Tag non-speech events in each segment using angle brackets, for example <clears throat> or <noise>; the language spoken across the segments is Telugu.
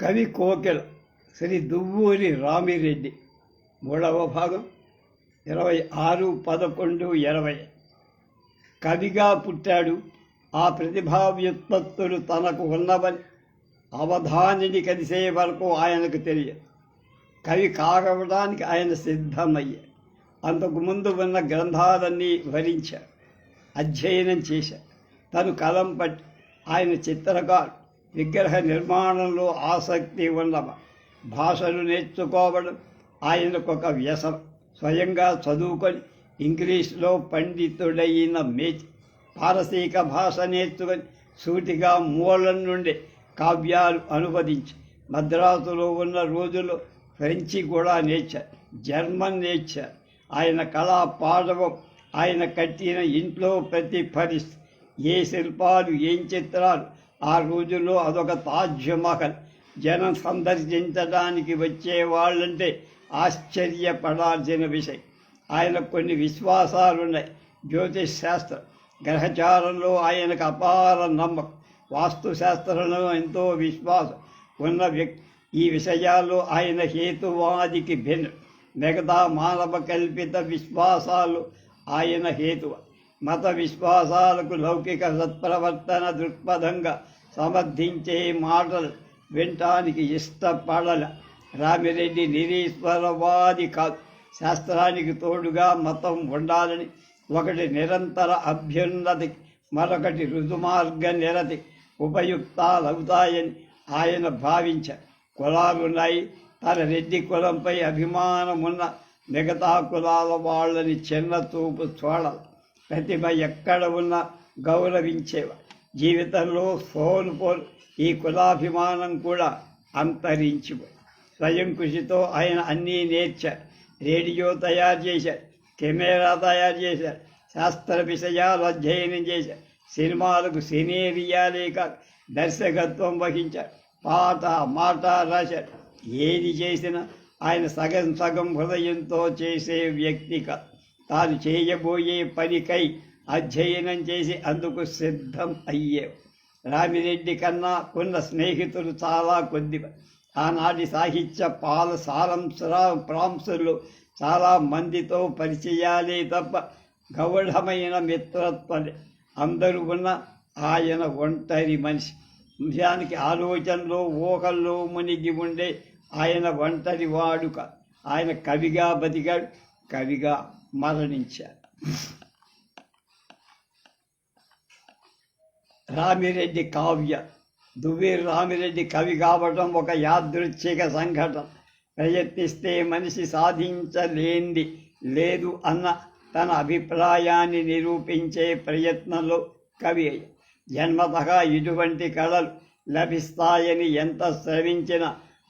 కవి కోకిల శ్రీ దువ్వూరి రామిరెడ్డి. మూడవ భాగం ఇరవై ఆరు పదకొండు ఇరవై. కవిగా పుట్టాడు. ఆ ప్రతిభా వ్యుత్పత్తులు తనకు ఉన్నవని అవధానిని కలిసే వరకు ఆయనకు తెలియదు. కవి కాగవడానికి ఆయన సిద్ధమయ్యాడు అంతకు ముందు ఉన్న గ్రంథాలన్నీ భరించాడు అధ్యయనం చేశా తను కలం పట్టి ఆయన చిత్రకారు విగ్రహ నిర్మాణంలో ఆసక్తి ఉన్న భాషను నేర్చుకోవడం ఆయనకు ఒక వ్యసనం స్వయంగా చదువుకొని ఇంగ్లీష్లో పండితుడైన మేచి పారసీక భాష నేర్చుకొని సూటిగా మూలం నుండి కావ్యాలు అనువదించి మద్రాసులో ఉన్న రోజుల్లో ఫ్రెంచి కూడా నేర్చారు జర్మన్ నేర్చారు ఆయన కళా పాఠవం ఆయన కట్టిన ఇంట్లో ప్రతిఫలిస్తుంది ఏ శిల్పాలు ఏం చిత్రాలు ఆ రోజుల్లో అదొక తాజ్మహల్ జనం సందర్శించడానికి వచ్చేవాళ్ళంటే ఆశ్చర్యపడాల్సిన విషయం. ఆయన కొన్ని విశ్వాసాలున్నాయి. జ్యోతిష్ శాస్త్రం. గ్రహచారంలో ఆయనకు అపార నమ్మకం. వాస్తు శాస్త్రంలో ఎంతో విశ్వాసం. ఉన్న వ్యక్తి ఈ విషయాల్లో ఆయన హేతువాదికి భిన్నం. మిగతా మానవ కల్పిత విశ్వాసాలు ఆయన హేతువ? మత విశ్వాసాలకు లౌకిక సత్ప్రవర్తన దృక్పథంగా సమర్థించే మాటలు వినటానికి ఇష్టపడల. రామిరెడ్డి నిరీశ్వరవాది కాదు. శాస్త్రానికి తోడుగా మతం ఉండాలని ఒకటి నిరంతర అభ్యున్నతి మరొకటి రుజుమార్గ నిరతి ఉపయుక్తాలవుతాయని ఆయన భావించారు కులాలున్నాయి తన రెడ్డి కులంపై అభిమానం ఉన్న మిగతా కులాల వాళ్ళని చిన్న చూపు చూడాలి ప్రతిభ ఎక్కడ ఉన్నా గౌరవించేవా జీవితంలో ఫోన్ ఫోన్ ఈ కులాభిమానం కూడా అంతరించిపోయి స్వయం కృషితో ఆయన అన్నీ నేర్చారు. రేడియో తయారు చేశారు. కెమెరా తయారు చేశారు. శాస్త్ర విషయాలు అధ్యయనం చేశారు. సినిమాలకు సినేరియాలే కాదు దర్శకత్వం వహించారు. పాట మాట రాశారు. ఏది చేసినా ఆయన సగం సగం హృదయంతో చేసే వ్యక్తి కాదు. తాను చేయబోయే పనికై అధ్యయనం చేసి అందుకు సిద్ధం అయ్యేవు రామిరెడ్డి కన్నా ఉన్న స్నేహితులు చాలా కొద్ది. ఆనాటి సాహిత్య పాల సారాంశరా ప్రాంశులు చాలా మందితో పరిచయాలే తప్ప గౌఢమైన మిత్రత్వం అందరూ ఉన్న ఆయన ఒంటరి మనిషి. నిజానికి ఆలోచనలో ఊహల్లో మునిగి ఉండే ఆయన ఒంటరి వాడుక. ఆయన కవిగా బతికాడు. కవిగా మరణించా రామిరెడ్డి కావ్య దువ్వీర్ రామిరెడ్డి కవి కావడం ఒక యాదృచ్ఛిక సంఘటన ప్రయత్నిస్తే మనిషి సాధించలేంది లేదు అన్న తన అభిప్రాయాన్ని నిరూపించే ప్రయత్నంలో కవి అయ్యాడు. జన్మతగా ఇటువంటి కళలు లభిస్తాయని ఎంత శ్రవించిన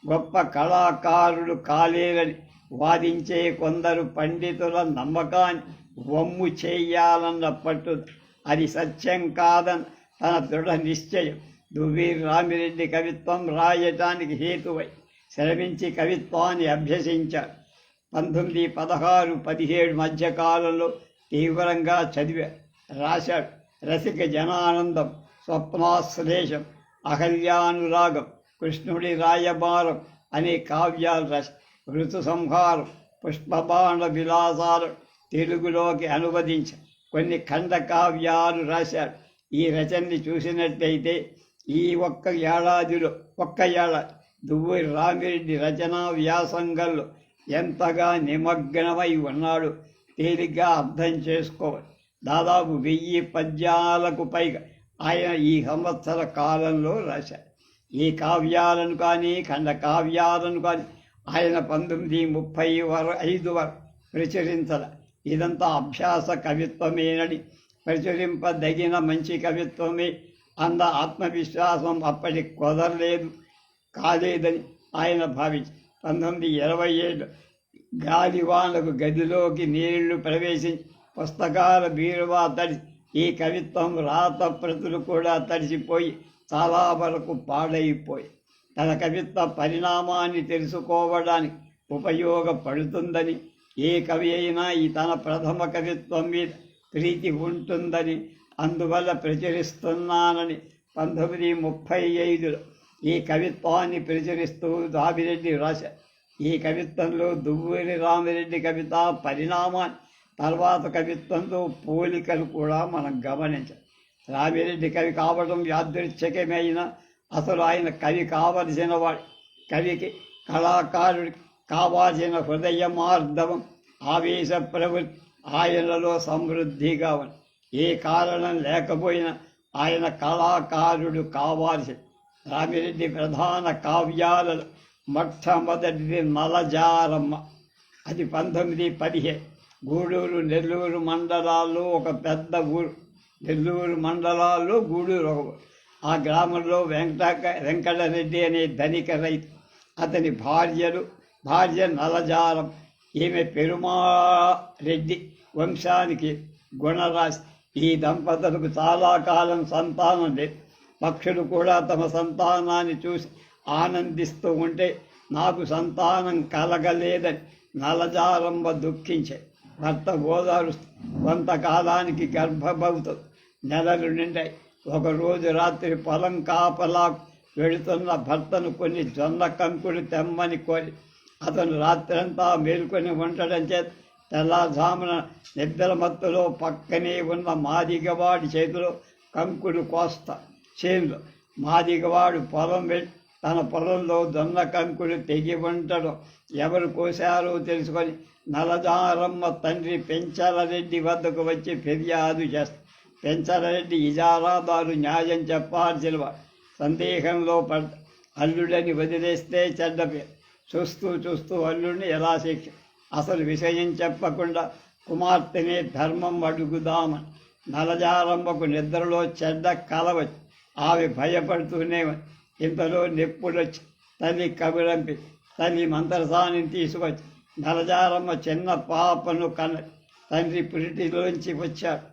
గొప్ప కళాకారుడు కాలేరని వాదించే కొందరు పండితుల నమ్మకాన్ని వమ్ము చేయాలన్న పట్టు. అది సత్యం కాదని తన దృఢ నిశ్చయం. దువ్వీర్ రామిరెడ్డి కవిత్వం రాయటానికి హేతువై శ్రమించి కవిత్వాన్ని అభ్యసించారు పంతొమ్మిది పదహారు పదిహేడు మధ్యకాలంలో తీవ్రంగా చదివా. రాశాడు రసిక జనానందం స్వప్నాశ్లేషం అహల్యానురాగం కృష్ణుడి రాయబారం అనే కావ్యాలు రచ ఋతు సంహారం పుష్పబాణ విలాసాలు తెలుగులోకి అనువదించి కొన్ని ఖండ కావ్యాలు రాశాడు ఈ రచనని చూసినట్టయితే ఈ ఒక్క ఏడాదిలో ఒక్క ఏడాది దువ్వూరి రామిరెడ్డి రచనా వ్యాసంగంలో ఎంతగా నిమగ్నమై ఉన్నాడు తేలిగ్గా అర్థం చేసుకోవాలి. దాదాపు వెయ్యి పద్యాలకు పైగా ఆయన ఈ సంవత్సర కాలంలో రాశారు. ఈ కావ్యాలను కానీ ఖండ కావ్యాలను కానీ ఆయన పంతొమ్మిది ముప్పై వర ఐదు వరకు ప్రచురించల. ఇదంతా అభ్యాస కవిత్వమేనని ప్రచురింపదగిన మంచి కవిత్వమే అంద ఆత్మవిశ్వాసం అప్పటి కుదరలేదు కాలేదని ఆయన భావించి పంతొమ్మిది ఇరవై ఏడు గాలివానకు గదిలోకి నీళ్ళు ప్రవేశించి పుస్తకాల బీరువా తడిసి ఈ కవిత్వం రాత ప్రతులు కూడా తడిసిపోయి చాలా వరకు పాడైపోయి తన కవిత్వ పరిణామాన్ని తెలుసుకోవడానికి ఉపయోగపడుతుందని ఏ కవి అయినా ఈ తన ప్రథమ కవిత్వం మీద ప్రీతి ఉంటుందని అందువల్ల ప్రచురిస్తున్నానని పంతొమ్మిది ముప్పై ఐదులో ఈ కవిత్వాన్ని ప్రచురిస్తూ రామిరెడ్డి రాశారు ఈ కవిత్వంలో దువ్వూరి రామిరెడ్డి కవిత పరిణామాన్ని తర్వాత కవిత్వంతో పోలికలు కూడా మనం గమనించాం రామిరెడ్డి కవి కావడం యాదృచ్ఛికమైన అసలు ఆయన కవి కావలసిన వాడు కవికి కళాకారుడికి కావాల్సిన హృదయ మార్ధవం ఆవేశ ప్రవృత్తి ఆయనలో సమృద్ధిగా ఉంది ఏ కారణం లేకపోయినా ఆయన కళాకారుడు కావాల్సి రామిరెడ్డి ప్రధాన కావ్యాలలో మొట్టమొదటిది నలజారమ్మ. అది పంతొమ్మిది పదిహేను గూడూరు నెల్లూరు మండలాల్లో ఒక పెద్ద ఊరు. నెల్లూరు మండలాల్లో గూడూరు ఒక ఊరు. ఆ గ్రామంలో వెంకట వెంకటరెడ్డి అనే ధనిక రైతు. అతని భార్యలు భార్య నలజారం ఈమె పెరుమారెడ్డి వంశానికి గుణరాశి. ఈ దంపతులకు చాలా కాలం సంతానం లేదు. పక్షులు కూడా తమ సంతానాన్ని చూసి ఆనందిస్తూ ఉంటే నాకు సంతానం కలగలేదని నలజారంబ దుఃఖించే భర్త ఓదారు కొంతకాలానికి గర్భభవుతుంది నెలలు నిండాయి. ఒకరోజు రాత్రి పొలం కాపలా వెళుతున్న భర్తను కొన్ని జొన్న కంకులు తెమ్మని కోరి అతను రాత్రంతా మేలుకొని ఉండడం చేత తెల్లజామున నిద్ర మత్తులో పక్కనే ఉన్న మాదిగవాడి చేతిలో కంకులు కోస్త చేనులో. మాదిగవాడు పొలం వెళ్ళి తన పొలంలో దొన్న కంకులు తెగి ఉండడం ఎవరు కోశారో తెలుసుకొని నలజారమ్మ తండ్రి పెంచాలరెడ్డి వద్దకు వచ్చి ఫిర్యాదు చేస్తాడు పెంచాలరెడ్డి ఇజారాదారు న్యాయం చెప్పాల్సిన సందేహంలో పడ్డ అల్లుడని వదిలేస్తే చెడ్డ చూస్తూ చూస్తూ అల్లుడిని ఎలా శిక్ష అసలు విషయం చెప్పకుండా కుమార్తెనే ధర్మం అడుగుదామని. నలజారంభకు నిద్రలో చెడ్డ కలవచ్చు ఆమె భయపడుతూనే ఇంతలో నెప్పుడొచ్చి తల్లి కబురంపి తల్లి మంత్రసాన్ని తీసుకొచ్చి నలజారమ్మ చిన్న పాపను కన్న తండ్రి పురిటిలోంచి వచ్చాడు.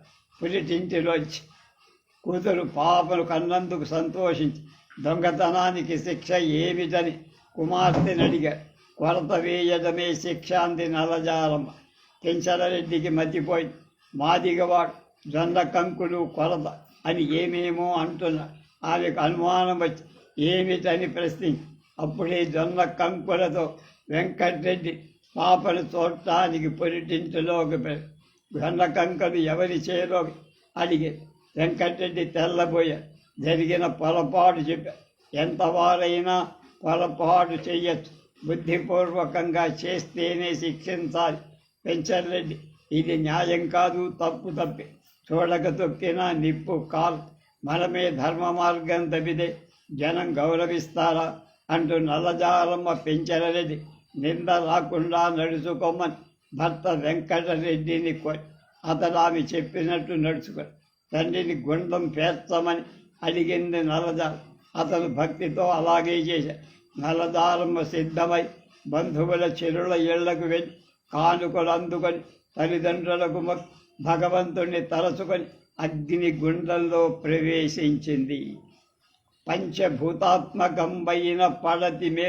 పురిటింటిలోంచి కూతురు పాపను కన్నందుకు సంతోషించి దొంగతనానికి శిక్ష ఏమిటని కుమార్తెని అడిగాడు కొరత వేయడమే శిక్ష అంది నలజారమ్మ పెంచలరెడ్డికి మతిపోయి మాదిగవాడు జొన్న కంకులు కొరత అని ఏమేమో అంటున్నా ఆమెకు అనుమానం వచ్చి ఏమిటని ప్రశ్నించి అప్పుడే జొన్న కంకులతో వెంకటరెడ్డి పాపను చూడటానికి పొరిటింటిలోకి పె- కంకలు ఎవరి చేయలో అడిగి? వెంకటరెడ్డి తెల్లబోయ జరిగిన పొరపాటు చెప్ప ఎంతవారైనా పొరపాటు చెయ్యొచ్చు. బుద్ధిపూర్వకంగా చేస్తేనే శిక్షించాలి. పెంచర్రెడ్డి ఇది న్యాయం కాదు తప్పు తప్పి. చూడక తొక్కినా నిప్పు కాల్ మనమే ధర్మ మార్గం తప్పితే జనం గౌరవిస్తారా? అంటూ నల్లజారమ్మ పెంచరెడ్డి నింద రాకుండా నడుచుకోమని భర్త వెంకటరెడ్డిని అతడు ఆమె చెప్పినట్టు నడుచుకుని తండ్రిని గుండం పేర్చమని అడిగింది నల్లజారం అతను భక్తితో అలాగే చేశాడు. నలదారమ్మ సిద్ధమై బంధువుల చెరుల ఇళ్ళకు వెళ్ళి కానుకలు అందుకొని తల్లిదండ్రులకు భగవంతుణ్ణి తలచుకొని అగ్ని గుండంలో ప్రవేశించింది. పంచభూతాత్మకంబైన పడతి మే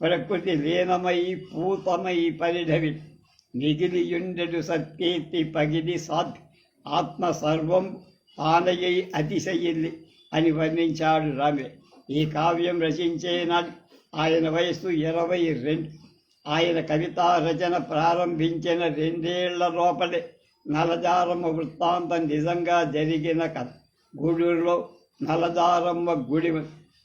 ప్రకృతి లీనమై పూతమై పరిఢవి మిగిలియుండెడు సత్కీర్తి పగిలి సాధి ఆత్మ సర్వం తానయ్యి అతిశయిల్లి అని వర్ణించాడు రామే ఈ కావ్యం రచించే ఆయన వయస్సు ఇరవై రెండు ఆయన కవితా రచన ప్రారంభించిన రెండేళ్ళ లోపలే నలజారమ్మ వృత్తాంతం నిజంగా జరిగిన కథ గూడూరులో నలజారమ్మ గుడి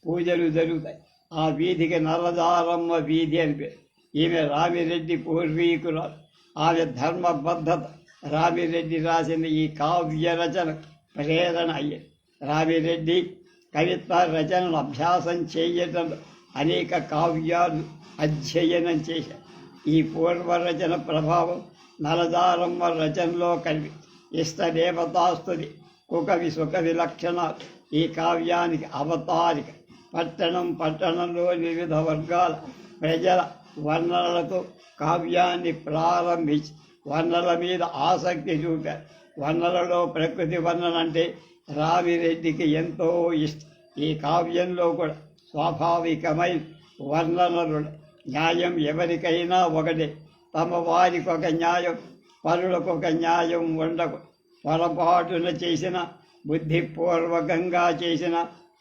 పూజలు జరుగుతాయి ఆ వీధికి నలదారమ్మ వీధి అని పేరు ఈమె రామిరెడ్డి పూర్వీకురాలు ఆమె ధర్మబద్ధత రామిరెడ్డి రాసిన ఈ కావ్య రచన ప్రేరణ అయ్యి. రామిరెడ్డి కవిత్వ రచనను అభ్యాసం చేయటంలో అనేక కావ్యాలు అధ్యయనం చేశారు. ఈ పూర్వ రచన ప్రభావం నలదారమ్మ రచనలో కలిపి ఇష్టదేవతాస్తుది కుకవి సుకవి లక్షణాలు. ఈ కావ్యానికి అవతారిక పట్టణం పట్టణంలో వివిధ వర్గాల ప్రజల వర్ణనలతో కావ్యాన్ని ప్రారంభించి వర్ణల మీద ఆసక్తి చూపారు వర్ణలలో ప్రకృతి వర్ణన అంటే రావిరెడ్డికి ఎంతో ఇష్టం ఈ కావ్యంలో కూడా స్వాభావికమైన వర్ణనలు న్యాయం ఎవరికైనా ఒకటే. తమ వారికి ఒక న్యాయం పరులకు ఒక న్యాయం ఉండకు పొరపాటున చేసిన బుద్ధిపూర్వకంగా చేసిన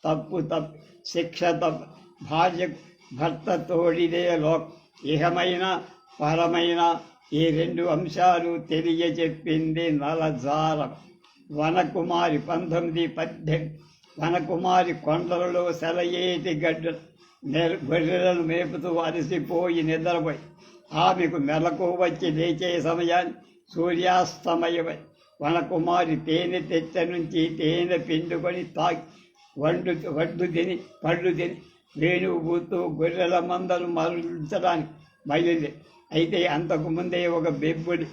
తప్పు తప్పు శిక్ష తప్పు భార్య భర్త తోడిదే లోకం. ఇహమైన పరమైన ఈ రెండు అంశాలు తెలియజెప్పింది నలజారం. వనకుమారి పంతొమ్మిది పద్దెనిమిది వనకుమారి కొండలలో సెలయేటి గడ్డ గొర్రెలను మేపుతూ అలసిపోయి నిద్రపోయి. ఆమెకు మెలకు వచ్చి లేచే సమయాన్ని సూర్యాస్తమయమై. వనకుమారి తేనె తెచ్చ నుంచి తేనె పిండుకొని తాగి వండు వడ్డు తిని పళ్ళు తిని వేణువు పూతూ గొర్రెల మందను మరలించడానికి బయలుదేరి. అయితే అంతకు ముందే ఒక బెబ్బుడి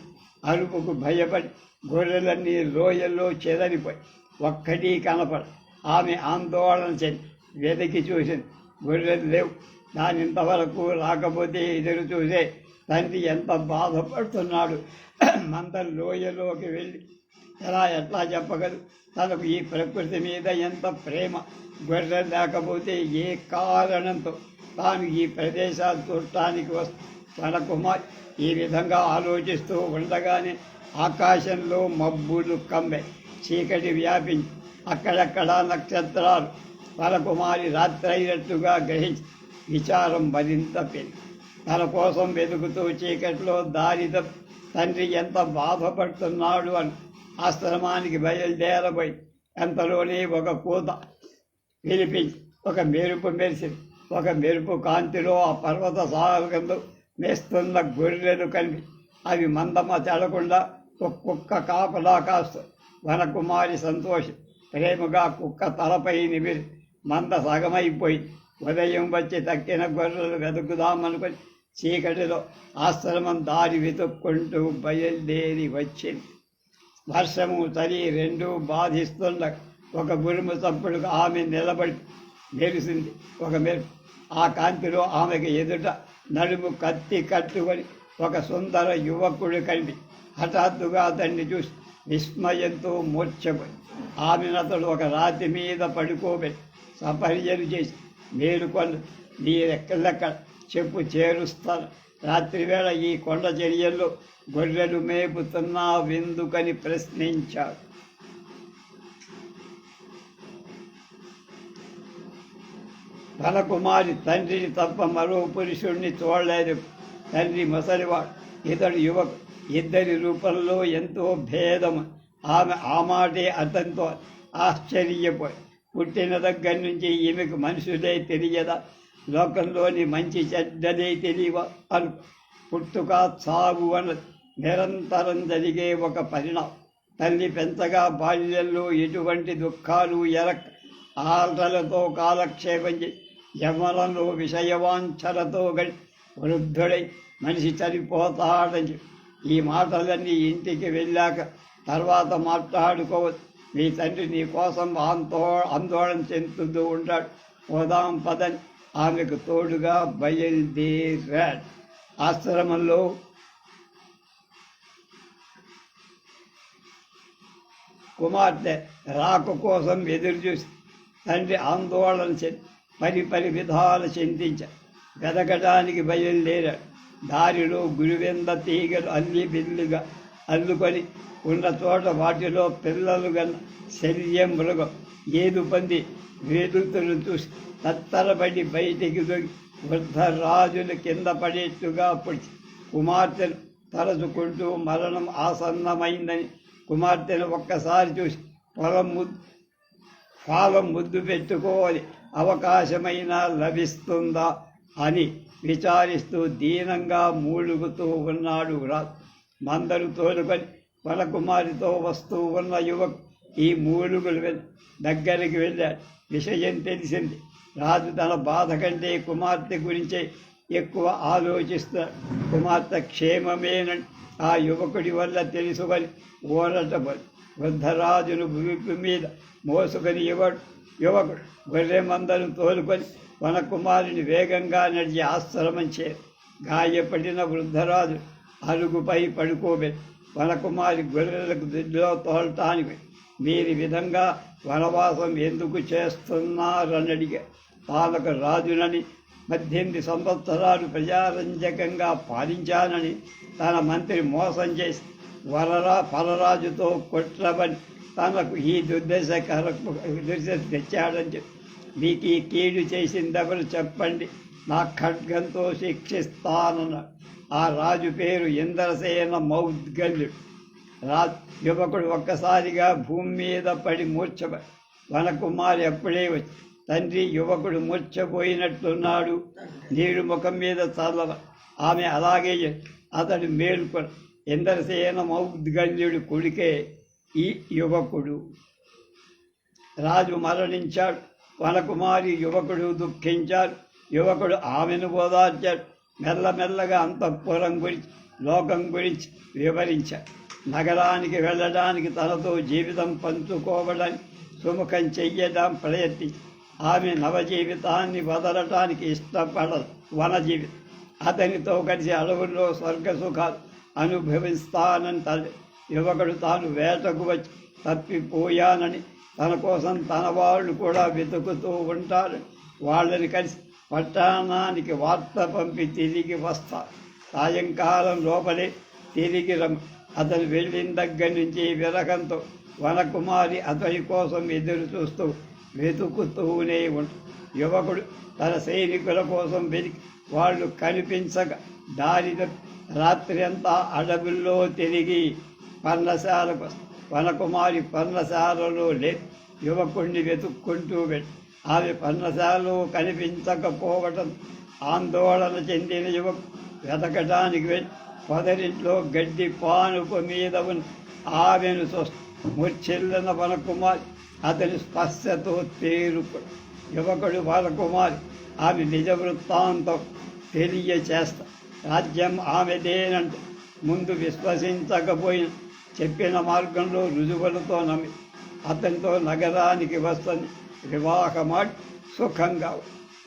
అరుపుకు భయపడి గొర్రెలన్నీ లోయల్లో చెదరిపోయి ఒక్కటి కనపడ ఆమె ఆందోళన చెంది వెతికి చూసింది. గొర్రెలు లేవు. దాని ఇంతవరకు రాకపోతే ఎదురు చూసే తండ్రి ఎంత బాధపడుతున్నాడు. <clears throat> మందరు లోయలోకి వెళ్ళి ఎలా ఎట్లా చెప్పగలరు తనకు ఈ ప్రకృతి మీద ఎంత ప్రేమ? గొర్రె లేకపోతే ఏ కారణంతో తాను ఈ ప్రదేశాలు చూడటానికి వస్తు? తన కుమార్ ఈ విధంగా ఆలోచిస్తూ ఉండగానే ఆకాశంలో మబ్బులు కమ్మే చీకటి వ్యాపించి అక్కడక్కడ నక్షత్రాలు. తన కుమారి రాత్రి అయినట్టుగా గ్రహించి విచారం మరింత పెరిగి తన కోసం వెతుకుతూ చీకట్లో దారి తండ్రి ఎంత బాధపడుతున్నాడు అని ఆశ్రమానికి బయలుదేరబోయి ఎంతలోనే ఒక కూత వినిపించి ఒక మెరుపు మెరిసింది ఒక మెరుపు కాంతిలో ఆ పర్వత సాగంలో మేస్తున్న గొర్రెలు కలిపి అవి మందమ చెడకుండా ఒక్కొక్క కుక్క కాపలా కాస్తు వనకుమారి సంతోషం ప్రేమగా కుక్క తలపై నిమిరి మంద సగమైపోయి ఉదయం వచ్చి తక్కిన గొర్రెలు వెతుకుదామనుకొని చీకటిలో ఆశ్రమం దారి వెతుక్కుంటూ బయలుదేరి వచ్చింది. వర్షము చలి రెండూ బాధిస్తున్న ఒక గురుము చప్పుడుకు ఆమె నిలబడి మెరిసింది. ఒక మెరుపు ఆ కాంతిలో ఆమెకు ఎదుట నడుము కత్తి కట్టుకొని ఒక సుందర యువకుడు కండి. హఠాత్తుగా అతన్ని చూసి విస్మయంతో మూర్ఛపోయి ఆమెను అతడు ఒక రాతి మీద పడుకోబెట్టి సపర్యలు చేసి మేలుకొని మీరెక్కడెక్కడ చెప్పు చేరుస్తారు రాత్రివేళ ఈ కొండ చర్యల్లో గొర్రెలు మేపుతున్నా వెందుకని ప్రశ్నించాడు. తన తండ్రిని తప్ప మరో పురుషుణ్ణి చూడలేదు. తండ్రి ముసలివాడు. ఇతడు యువకు. ఇద్దరి రూపంలో ఎంతో భేదము. ఆమె ఆ మాటే అతనితో ఆశ్చర్యపోయి పుట్టిన దగ్గర నుంచి ఈమెకు మనుషులే తెలియదా? లోకంలోని మంచి చెడ్డదే తెలియ అను పుట్టుక సాగు అన్నది నిరంతరం జరిగే ఒక పరిణామం తల్లి పెంచగా బాల్యంలో ఎటువంటి దుఃఖాలు ఎరక్ ఆటలతో కాలక్షేపం చేసి యమలంలో విషయవాంఛలతో గడి వృద్ధుడై మనిషి చనిపోతాడని ఈ మాటలన్నీ ఇంటికి వెళ్ళాక తర్వాత మాట్లాడుకోవచ్చు మీ తండ్రి నీ కోసం ఆందో ఆందోళన చెందుతూ ఉంటాడు పోదాం పదని ఆమెకు తోడుగా బయలుదేరాడు ఆశ్రమంలో కుమార్తె రాక కోసం ఎదురు చూసి తండ్రి ఆందోళన చెంది పరి పరి విధాలు చింతించ వెదకడానికి బయలుదేరాడు. దారిలో గురువింద తీగలు అన్ని బిల్లుగా అల్లుకొని ఉన్న చోట వాటిలో పిల్లలు గన్న శల్యం మృగం ఏదు పంది వేదుతులు చూసి తత్తరబడి బయటికి దొరికి వృద్ధ రాజులు కింద పడేట్టుగా పొడిచి కుమార్తెను తలచుకుంటూ మరణం ఆసన్నమైందని కుమార్తెను ఒక్కసారి చూసి పొలం ముద్దు ఫాలం ముద్దు పెట్టుకోవాలి అవకాశమైనా లభిస్తుందా అని విచారిస్తూ దీనంగా మూలుగుతూ ఉన్నాడు రాజు మందరు తోలుకొని వనకుమారితో వస్తూ ఉన్న యువకు ఈ మూలుగులు దగ్గరికి వెళ్ళాడు. విషయం తెలిసింది. రాజు తన బాధ కంటే కుమార్తె గురించే ఎక్కువ ఆలోచిస్తాడు. కుమార్తె క్షేమమేనని ఆ యువకుడి వల్ల తెలుసుకొని ఊరటపడి వృద్ధరాజును భూమి మీద మోసుకొని యువడు యువకుడు గొర్రె మందను తోలుకొని వనకుమారుని వేగంగా నడిచి ఆశ్రమం చే గాయపడిన వృద్ధరాజు అరుగుపై పడుకోబె వనకుమారి గొర్రెలకు దిడ్లో తోలటానికి మీరు విధంగా వనవాసం ఎందుకు చేస్తున్నారని అడిగా తానొక రాజునని పద్దెనిమిది సంవత్సరాలు ప్రజారంజకంగా పాలించానని తన మంత్రి మోసం చేసి వరరా పరరాజుతో కొట్రబని తనకు ఈ దుర్దశ కరకు దుర్దశ తెచ్చాడని చెప్పి. మీకు ఈ కీడు చేసిందెవరు చెప్పండి? నా ఖడ్గంతో శిక్షిస్తానన్న ఆ రాజు పేరు ఇంద్రసేన మౌద్గల్యుడు. రా యువకుడు ఒక్కసారిగా భూమి మీద పడి మూర్చబ వనకుమారి అప్పుడే వచ్చి తండ్రి యువకుడు మూర్చబోయినట్లున్నాడు నీడు ముఖం మీద చల్లవ ఆమె అలాగే అతడు మేల్కొని ఇంద్రసేన మౌద్గల్యుడు కొడుకే ఈ యువకుడు. రాజు మరణించాడు. వనకుమారి యువకుడు దుఃఖించాడు. యువకుడు ఆమెను ఓదార్చాడు మెల్లమెల్లగా అంతఃపురం గురించి లోకం గురించి వివరించాడు. నగరానికి వెళ్ళడానికి తనతో జీవితం పంచుకోవడానికి సుముఖం చెయ్యడం ప్రయత్ని ఆమె నవజీవితాన్ని వదలటానికి ఇష్టపడదు. వన జీవితం అతనితో కలిసి అడవుల్లో స్వర్గ సుఖాలు అనుభవిస్తానని తల్లి యువకుడు తాను వేటకు వచ్చి తప్పిపోయానని తన కోసం తన వాళ్ళు కూడా వెతుకుతూ ఉంటారు. వాళ్ళని కలిసి పట్టణానికి వార్త పంపి తిరిగి వస్తా. సాయంకాలం లోపలే తిరిగి రమ్ అతను వెళ్ళిన దగ్గర నుంచి విరహంతో వనకుమారి అతని కోసం ఎదురు చూస్తూ వెతుకుతూనే ఉంట యువకుడు తన సైనికుల కోసం వెతికి వాళ్ళు కనిపించక దారి రాత్రి అంతా అడవుల్లో తిరిగి పర్ణశాలకు వనకుమారి పర్ణశాలలో లే యువకుడిని వెతుక్కుంటూ వెళ్ళి ఆమె పర్ణశాలలో కనిపించకపోవటం ఆందోళన చెందిన యువకు వెతకటానికి వెళ్ళి పొదరింట్లో గడ్డి పానుపు మీద ఉన్న ఆమెను ముచ్చిల్లిన వనకుమారి అతని స్పర్శతో తేరుకు యువకుడు వనకుమారి ఆమె నిజ వృత్తాంతం తెలియచేస్తా రాజ్యం ఆమెదేనంటే. ముందు విశ్వసించకపోయిన చెప్పిన మార్గంలో రుజువులతో నమ్మి అతనితో నగరానికి వస్తుంది వివాహమాడి సుఖంగా.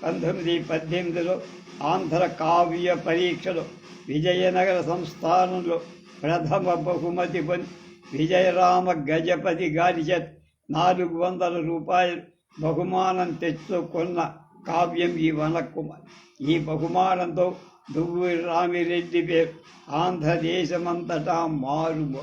పంతొమ్మిది పద్దెనిమిదిలో ఆంధ్ర కావ్య పరీక్షలో విజయనగర సంస్థానంలో ప్రథమ బహుమతి పొంది విజయరామ గజపతి గారి చేత నాలుగు వందల రూపాయలు బహుమానం తెచ్చుకున్న కావ్యం ఈ వనకుమార్ ఈ బహుమానంతో దువ్వూరి రామిరెడ్డి పేరు ఆంధ్రదేశమంతటా మారుమో.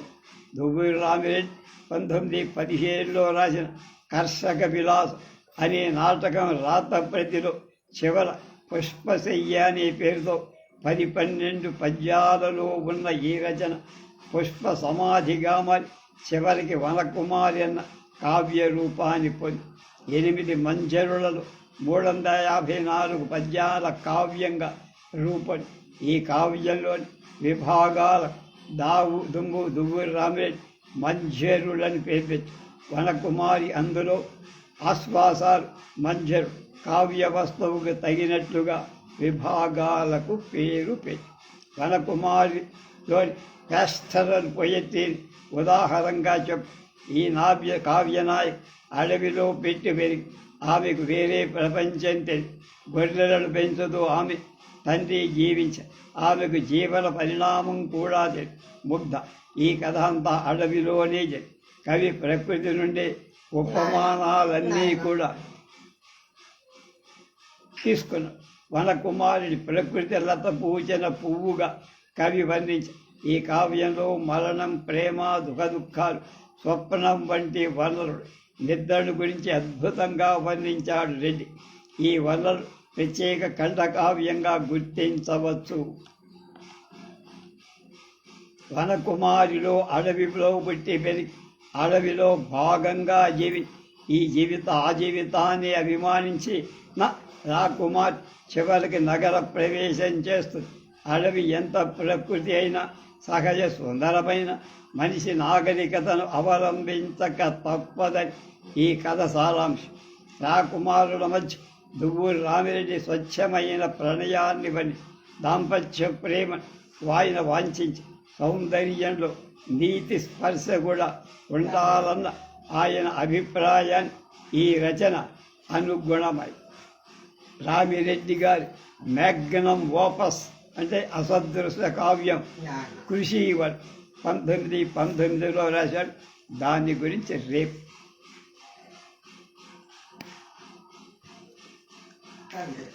దువ్వూరి రామిరెడ్డి పంతొమ్మిది పదిహేడులో రాసిన కర్షక విలాసం అనే నాటకం రాతప్రతిలో చివర పుష్పశయ్య అనే పేరుతో పది పన్నెండు పద్యాలలో ఉన్న ఈ రచన పుష్ప సమాధిగా మరి చివరికి వనకుమారి అన్న కావ్య రూపాన్ని పొంది ఎనిమిది మంజరులలో మూడు వందల యాభై నాలుగు పద్యాల కావ్యంగా రూపొంది. ఈ కావ్యంలోని విభాగాల దావు దుమ్ము దువ్వు రామిరెడ్డి మంజరులని పేర్పెచ్చు వనకుమారి అందులో ఆశ్వాసాలు మంజరు కావ్య వస్తువుకు తగినట్లుగా విభాగాలకు పేరు పెట్టి వనకుమారిలోని పేస్టరల్ పొయ్యెత్తిని ఉదాహరణగా చెప్పు. ఈ నావ్య కావ్యనాయక్ అడవిలో పెట్టి పెరిగి ఆమెకు వేరే ప్రపంచం తెలిసి గొర్రెలను పెంచుతూ ఆమె తండ్రి జీవించ ఆమెకు జీవన పరిణామం కూడా తెలిసి ముగ్ధ. ఈ కథ అంతా అడవిలోనే కవి ప్రకృతి నుండి ఉపమానాలన్నీ కూడా తీసుకున్నాడు వనకుమారుడి ప్రకృతి లత పూజన పువ్వుగా కవి వర్ణించి ఈ కావ్యంలో మరణం ప్రేమ దుఃఖ దుఃఖాలు స్వప్నం వంటి వనరుడు నిద్రను గురించి అద్భుతంగా వర్ణించాడు రెడ్డి. ఈ వనరు ప్రత్యేక ఖండకావ్యంగా గుర్తించవచ్చు. వనకుమారిలో అడవిలో పుట్టి పెరిగి అడవిలో భాగంగా జీవి ఈ జీవిత ఆ జీవితాన్ని అభిమానించి నా రాకుమార్ చివరికి నగర ప్రవేశం చేస్తుంది అడవి ఎంత ప్రకృతి అయినా సహజ సుందరమైన మనిషి నాగరికతను అవలంబించక తప్పదని ఈ కథ సారాంశం. రాకుమారుల మధ్య దువ్వూరు రామిరెడ్డి స్వచ్ఛమైన ప్రణయాన్ని వని దాంపత్య ప్రేమ వాయిన వాంఛించి సౌందర్యంలో నీతి స్పర్శ కూడా ఉండాలన్న ఆయన అభిప్రాయాన్ని ఈ రచన అనుగుణమై. రామిరెడ్డి గారి మ్యాగ్నం ఓపస్ అంటే అసదృశ్య కావ్యం కృషి పంతొమ్మిది పంతొమ్మిదిలో రాశాడు. దాని గురించి రేపు. అంతే